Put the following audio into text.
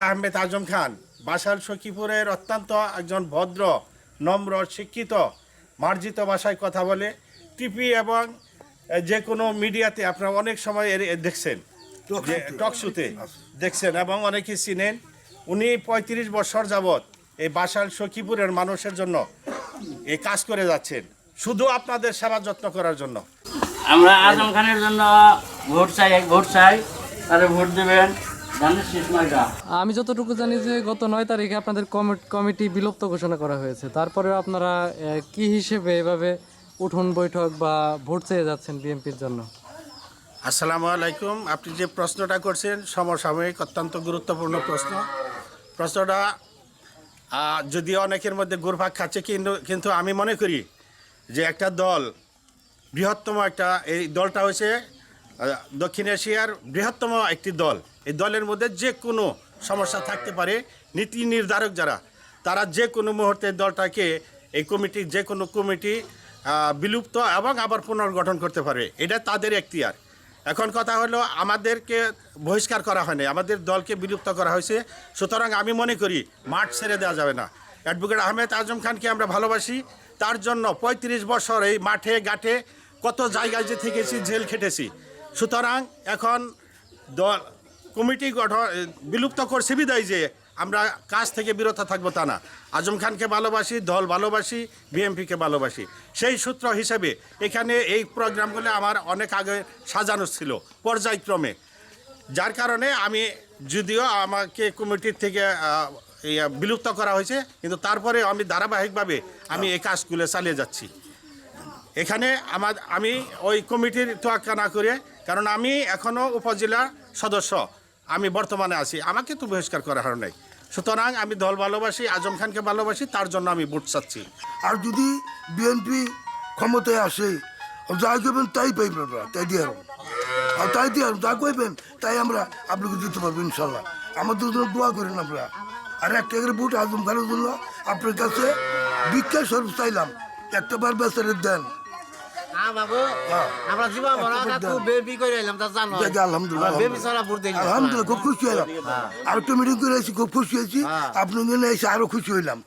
আহমেদ আজম খান। বাসাল সখীপুরের অত্যন্ত একজন ভদ্র নম্র শিক্ষিত মার্জিত ভাষায় কথা বলে। টিপি এবং যে কোনো মিডিয়াতে আপনারা অনেক সময় এর- এ দেখছেন টকশুতে দেখছেন এবং অনেকে চিনেন। উনি পঁয়ত্রিশ বছর যাবৎ এই বাসাল সখীপুরের মানুষের জন্য এই কাজ করে যাচ্ছেন। শুধু আপনাদের সেবা যত্ন করার জন্য। আমরা আজম খানের জন্য ভোট চাই ভোট চাই। তারে ভোট দেবেন। আমি যতটুকু জানি যে গত নয় তারিখে আপনাদের কমি- কমিটি বিলুপ্ত ঘোষণা করা হয়েছে। তারপরে আপনারা কি হিসেবে এভাবে উঠোন বৈঠক বা ভোট চেয়ে যাচ্ছেন বিএনপির জন্য? আসসালামু আলাইকুম। আপনি যে প্রশ্নটা করছেন সমসাময়িক অত্যন্ত গুরুত্বপূর্ণ প্রশ্ন। প্রশ্নটা যদিও অনেকের মধ্যে গুরভাগ খাচ্ছে কিন্তু কিন্তু আমি মনে করি যে একটা দল বৃহত্তম একটা এই দলটা হচ্ছে দক্ষিণ এশিয়ার বৃহত্তম একটি দল। এই দলের মধ্যে যে কোনো সমস্যা থাকতে পারে, নীতি নির্ধারক যারা, তারা যে কোনো মুহূর্তে দলটাকে, এই কমিটি, যে কোনো কমিটি বিলুপ্ত এবং আবার পুনর্গঠন করতে পারে এটা তাদের এখতিয়ার। এখন কথা হলো, আমাদেরকে বহিষ্কার করা হয়নি আমাদের দলকে বিলুপ্ত করা হয়েছে। সুতরাং আমি মনে করি, মাঠ ছেড়ে দেওয়া যাবে না। অ্যাডভোকেট আহমেদ আজম খানকে আমরা ভালোবাসি। তার জন্য ৩৫ বছর এই মাঠে, ঘাটে কত জায়গায় যে থেকেছি, জেল খেটেছি। সুতরাং এখন দল, কমিটি গঠন বিলুপ্ত করছে বিদায় যে আমরা কাজ থেকে বিরত থাকব তা না। আজম খানকে ভালোবাসি, দল ভালোবাসি বিএমপিকে ভালোবাসি। সেই সূত্র হিসেবে এখানে এই প্রোগ্রামগুলো আমার অনেক আগে সাজানো ছিল, পর্যায়ক্রমে। যার কারণে আমি যদিও আমাকে কমিটির থেকে বিলুপ্ত করা হয়েছে, কিন্তু তারপরে আমি ধারাবাহিকভাবে আমি এই কাজগুলো চালিয়ে যাচ্ছি। এখানে আমার, আমি ওই কমিটির তোয়াক্কা না করে কারণ আমি এখনও উপজেলা সদস্য। আমি বর্তমানে আছি। আমাকে তো বহিষ্কার করা হয় নাই। সুতরাং আমি দল ভালোবাসি, আজম খানকে ভালোবাসি, তার জন্য আমি ভোট চাচ্ছি। আর যদি বিএনপি ক্ষমতায় আসে, যা করবেন তাই পাইবেন আমরা তাই দিয়ে আরও। তাই দিয়ে যা কইবেন তাই আমরা আপনাকে দিতে পারব ইনশাল্লাহ আমাদের জন্য দোয়া করেন আমরা আর একটা করে বুট আজম খানের জন্য আপনার কাছে ভিক্ষা স্বরূপ চাইলাম। একটা বার বেচারের দেন। আমাগো। হ্যাঁ। আমরা জীবন ভরা কাকু বেবি করে আইলাম তা জানো। আলহামদুলিল্লাহ বেবি সারা ভোট আলহামদুলিল্লাহ খুব খুশি হলাম। আর একটা মিটিং করে খুব খুশি হয়েছি। আপনার জন্য এসে আরও খুশি হইলাম।